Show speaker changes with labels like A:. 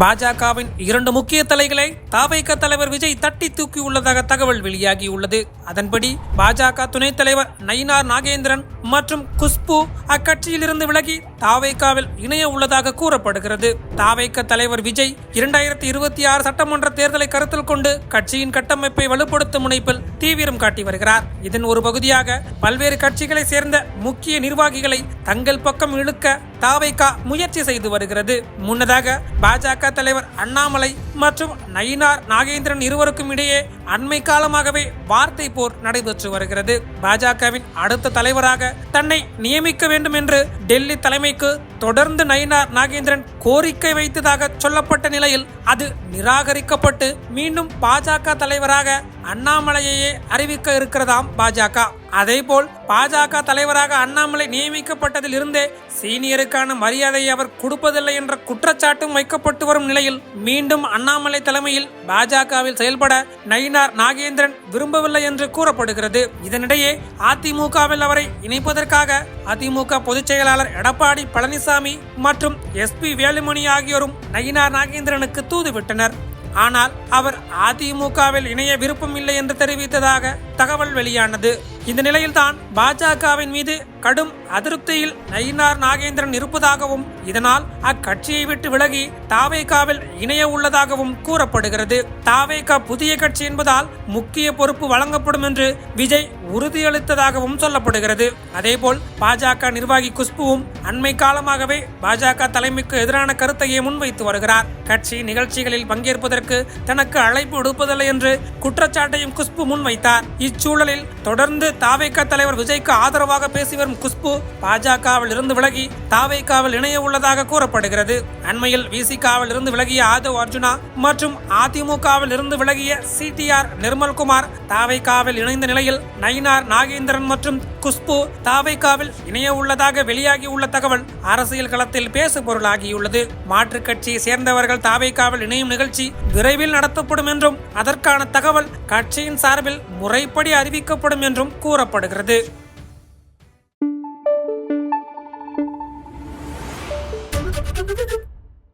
A: பாஜகவின் இரண்டு முக்கிய தலைகளை தாவைக்க தலைவர் விஜய் தட்டி தூக்கியுள்ளதாக தகவல் வெளியாகியுள்ளது. அதன்படி பாஜக துணைத் தலைவர் நயினார் நாகேந்திரன் மற்றும் குஷ்பு அக்கட்சியிலிருந்து விலகி தாவைக்காவில் இணைய உள்ளதாக கூறப்படுகிறது. தாவைக்க தலைவர் விஜய் இரண்டாயிரத்தி இருபத்தி ஆறு சட்டமன்ற தேர்தலை கருத்தில் கொண்டு கட்சியின் கட்டமைப்பை வலுப்படுத்தும் முனைப்பில் தீவிரம் காட்டி வருகிறார். இதன் ஒரு பகுதியாக பல்வேறு கட்சிகளை சேர்ந்த முக்கிய நிர்வாகிகளை தங்கள் பக்கம் இழுக்க தாவைக்கா முயற்சி செய்து வருகிறது. முன்னதாக பாஜக தலைவர் அண்ணாமலை மற்றும் நயினார் நாகேந்திரன் இருவருக்கும் இடையே அண்மை காலமாகவே வார்த்தை போர் நடைபெற்று வருகிறது. பாஜகவின் அடுத்த தலைவராக தன்னை நியமிக்க வேண்டும் என்று டெல்லி தலைமைக்கு தொடர்ந்து நயினார் நாகேந்திரன் கோரிக்கை வைத்ததாக சொல்லப்பட்ட நிலையில் அது நிராகரிக்கப்பட்டு மீண்டும் பாஜக தலைவராக அண்ணாமலையையே அறிவிக்க இருக்கிறதாம் பாஜக. அதேபோல் பாஜக தலைவராக அண்ணாமலை நியமிக்கப்பட்டதில் இருந்தே சீனியருக்கான மரியாதையை அவர் கொடுப்பதில்லை என்ற குற்றச்சாட்டும் வைக்கப்பட்டு வரும் நிலையில் மீண்டும் அண்ணாமலை தலைமையில் பாஜகவில் செயல்பட நயினார் நாகேந்திரன் விரும்பவில்லை என்று கூறப்படுகிறது. இதனிடையே அதிமுகவில் அவரை இணைப்பதற்காக அதிமுக பொதுச் செயலாளர் எடப்பாடி பழனிசாமி மற்றும் எஸ்பி வேலுமணி ஆகியோரும் நயினார் நாகேந்திரனுக்கு தூதுவிட்டனர். ஆனால் அவர் அதிமுகவில் இணைய விருப்பம் இல்லை என்று தெரிவித்ததாக தகவல் வெளியானது. இந்த நிலையில்தான் பாஜகவின் மீது கடும் அதிருப்தியில் நயினார் நாகேந்திரன் இருப்பதாகவும் இதனால் அக்கட்சியை விட்டு விலகி தாவேகாவில் இணைய உள்ளதாகவும் கூறப்படுகிறது. தாவேகா புதிய கட்சி என்பதால் முக்கிய பொறுப்பு வழங்கப்படும் என்று விஜய் உறுதியளித்ததாகவும் சொல்லப்படுகிறது. அதேபோல் பாஜக நிர்வாகி குஷ்புவும் அண்மை காலமாகவே பாஜக தலைமைக்கு எதிரான கருத்தையே முன்வைத்து வருகிறார். கட்சி நிகழ்ச்சிகளில் பங்கேற்பதற்கு தனக்கு அழைப்பு விடுப்பதில்லை என்று குற்றச்சாட்டையும் குஷ்பு முன்வைத்தார். இச்சூழலில் தொடர்ந்து தாவேக தலைவர் விஜய்க்கு ஆதரவாக பேசி வரும் குஷ்பு பாஜகவில் இருந்து விலகி தாவேக்காவில் இணைய உள்ளதாக கூறப்படுகிறது. அண்மையில் விசிகாவில் இருந்து விலகிய ஆதவ் அர்ஜுனா மற்றும் அதிமுகவில் இருந்து விலகிய சிடிஆர் நிர்மல்குமார் தாவேக்காவில் இணைந்த நிலையில் நயினார் நாகேந்திரன் மற்றும் குஷ்பு தாவேக்காவில் இணைய உள்ளதாக வெளியாகி உள்ள தகவல் அரசியல் களத்தில் பேசு பொருளாகியுள்ளது மாற்றுக் கட்சியை சேர்ந்தவர்கள் தாவேக்காவில் இணையும் நிகழ்ச்சி விரைவில் நடத்தப்படும் என்றும் அதற்கான தகவல் கட்சியின் சார்பில் முறைப்படி அறிவிக்கப்படும் என்றும் கூறப்படுகிறது Thank you.